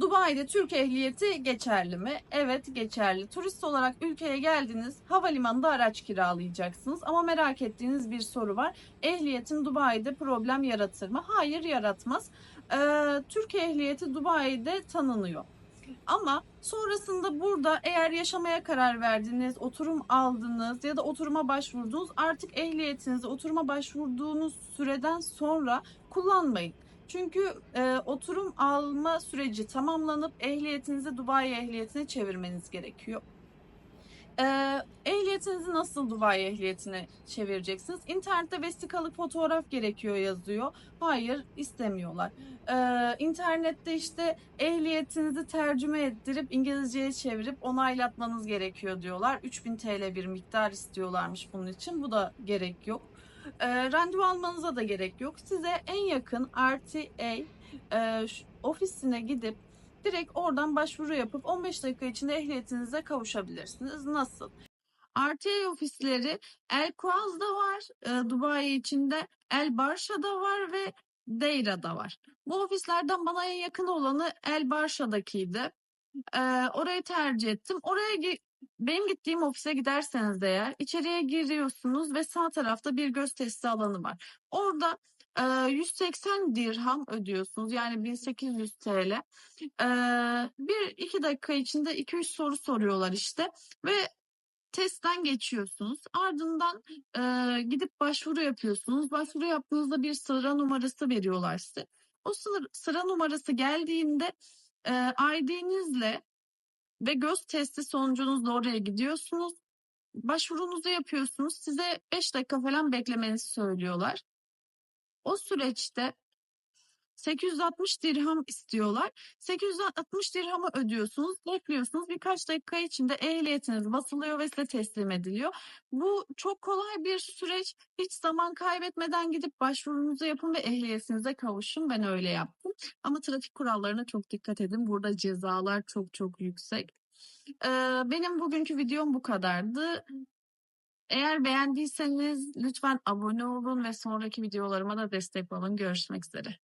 Dubai'de Türk ehliyeti geçerli mi? Evet geçerli. Turist olarak ülkeye geldiniz, havalimanında araç kiralayacaksınız. Ama merak ettiğiniz bir soru var. Ehliyetim Dubai'de problem yaratır mı? Hayır yaratmaz. Ee, Türk ehliyeti Dubai'de tanınıyor. Ama sonrasında burada eğer yaşamaya karar verdiniz, oturum aldınız ya da oturuma başvurdunuz artık ehliyetinizi oturuma başvurduğunuz süreden sonra kullanmayın. Çünkü e, oturum alma süreci tamamlanıp ehliyetinizi Dubai ehliyetine çevirmeniz gerekiyor. E, ehliyetinizi nasıl Dubai ehliyetine çevireceksiniz? İnternette vesikalık fotoğraf gerekiyor yazıyor. Hayır istemiyorlar. E, internette işte ehliyetinizi tercüme ettirip İngilizceye çevirip onaylatmanız gerekiyor diyorlar. 3000 TL bir miktar istiyorlarmış bunun için. Bu da gerek yok. E, randevu almanıza da gerek yok. Size en yakın RTA e, ofisine gidip direkt oradan başvuru yapıp 15 dakika içinde ehliyetinize kavuşabilirsiniz. Nasıl? RTA ofisleri El Kuaz'da var, e, Dubai içinde El Barşa'da var ve Deira'da var. Bu ofislerden bana en yakın olanı El Barşa'dakiydi. E, orayı tercih ettim. Oraya benim gittiğim ofise giderseniz eğer içeriye giriyorsunuz ve sağ tarafta bir göz testi alanı var. Orada e, 180 dirham ödüyorsunuz yani 1800 TL. Bir iki dakika içinde 2-3 soru soruyorlar işte ve testten geçiyorsunuz. Ardından e, gidip başvuru yapıyorsunuz. Başvuru yaptığınızda bir sıra numarası veriyorlar size. O sıra, sıra numarası geldiğinde e, ID'nizle ve göz testi sonucunuzla oraya gidiyorsunuz. Başvurunuzu yapıyorsunuz. Size 5 dakika falan beklemenizi söylüyorlar. O süreçte 860 dirham istiyorlar. 860 dirhamı ödüyorsunuz, bekliyorsunuz. Birkaç dakika içinde ehliyetiniz basılıyor ve size teslim ediliyor. Bu çok kolay bir süreç. Hiç zaman kaybetmeden gidip başvurunuzu yapın ve ehliyetinize kavuşun. Ben öyle yaptım. Ama trafik kurallarına çok dikkat edin. Burada cezalar çok çok yüksek. Ee, benim bugünkü videom bu kadardı. Eğer beğendiyseniz lütfen abone olun ve sonraki videolarıma da destek olun. Görüşmek üzere.